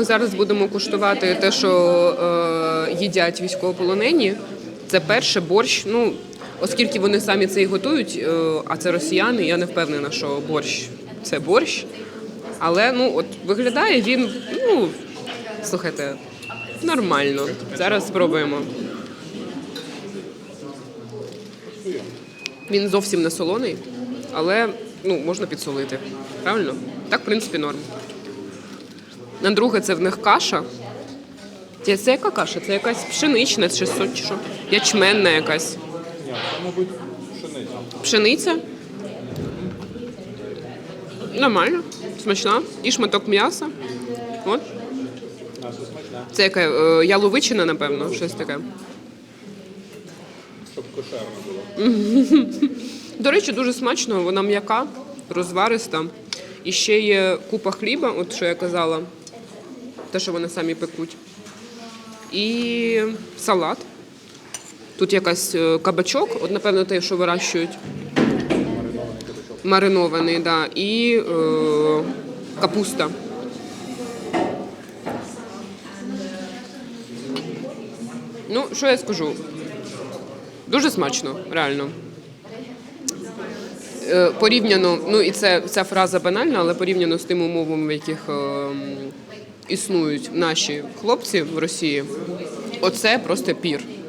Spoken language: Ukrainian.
ми зараз будемо куштувати те, що е, їдять військовополонені. Це перше борщ. Ну, оскільки вони самі це і готують, е, а це росіяни, я не впевнена, що борщ це борщ. Але ну, от виглядає він, ну, слухайте, нормально. Зараз спробуємо. Він зовсім не солоний, але ну, можна підсолити. Правильно? Так, в принципі, норм. На друге, це в них каша. Це, це яка каша? Це якась пшенична чи що? Ячменна якась. Ні, це, мабуть, пшениця. Пшениця. Нормально, смачна. І шматок м'яса. От. Це яке? е, яловичина, напевно, щось таке. щоб кошерно було. До речі, дуже смачно, вона м'яка, розвариста. І ще є купа хліба, от що я казала, те, що вони самі пекуть. І салат. Тут якась е, кабачок, от, напевно, те, що вирощують. Маринований, да. І е, капуста. Ну, що я скажу? Дуже смачно, реально. Е, порівняно, ну і це ця фраза банальна, але порівняно з тими умовами, в яких е, існують наші хлопці в Росії, оце просто пір.